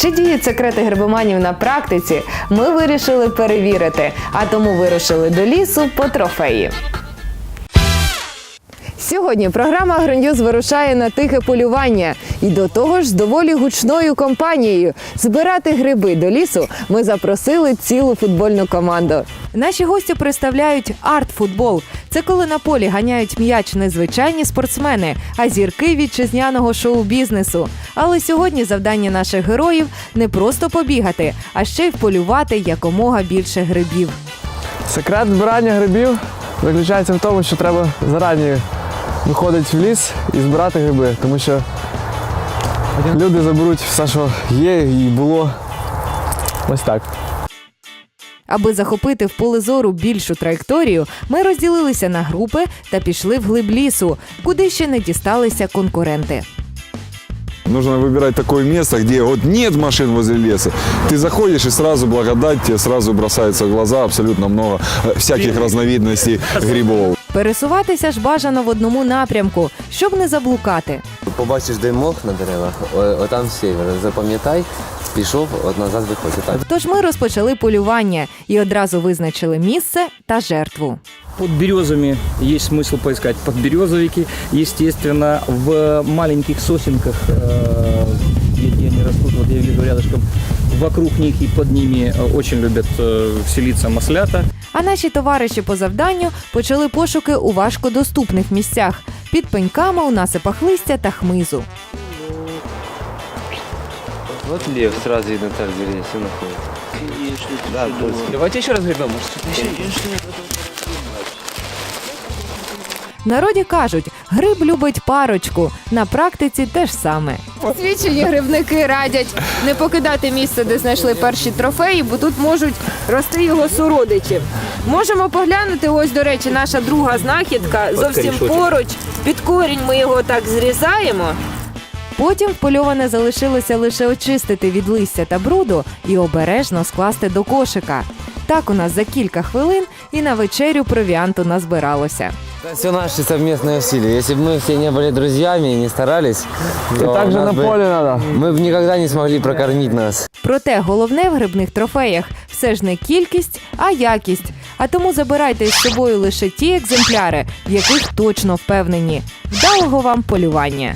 Чи діють секрети грибоманів на практиці? Ми вирішили перевірити, а тому вирушили до лісу по трофеї. Сьогодні програма «Агроньюз» вирушає на тихе полювання і до того ж з доволі гучною компанією. Збирати гриби до лісу ми запросили цілу футбольну команду. Наші гості представляють арт-футбол. Це коли на полі ганяють м'яч не звичайні спортсмени, а зірки вітчизняного шоу-бізнесу. Але сьогодні завдання наших героїв не просто побігати, а ще й вполювати якомога більше грибів. Секрет збирання грибів заключається в тому, що треба зарані виходити в ліс і збирати гриби, тому що люди заберуть все, що є і було. Ось так. Аби захопити в поле зору більшу траєкторію, ми розділилися на групи та пішли в глиб лісу, куди ще не дісталися конкуренти. Нужно выбирать такое место, где вот нет машин возле леса. Ты заходишь и сразу благодать, тебе сразу бросается в глаза абсолютно много э, всяких разновидностей грибов. Пересуватися ж бажано в одному напрямку, щоб не заблукати. Побачиш димок на деревах, о- отам север. Запам'ятай, пішов, от назад виходь. Так. Тож ми розпочали полювання і одразу визначили місце та жертву. Под березами есть смысл поискать подберезовики. Естественно, в маленьких сосенках, э, где, где они растут, вот я вижу рядышком, вокруг них и под ними э, очень любят э, селиться маслята. А наші товариші по завданню почали пошуки у важкодоступних місцях під пеньками у насипах листя та хмизу. От лев, сразу видно, там где все находится. Да, Давайте еще раз грибем, народі кажуть, гриб любить парочку. На практиці те ж саме. Свідчені грибники радять не покидати місце, де знайшли перші трофеї, бо тут можуть рости його сородичі. Можемо поглянути. Ось, до речі, наша друга знахідка зовсім поруч. Під корінь ми його так зрізаємо. Потім впольоване залишилося лише очистити від листя та бруду і обережно скласти до кошика. Так у нас за кілька хвилин і на вечерю провіанту назбиралося. Это все наши совместные усилия. Если бы мы все не были друзьями и не старались, І то так же нас на бы- полі треба. мы бы никогда не смогли прокормить нас. Проте головне в грибних трофеях все ж не кількість, а якість. А тому забирайте з собою лише ті екземпляри, в яких точно впевнені. Вдалого вам полювання!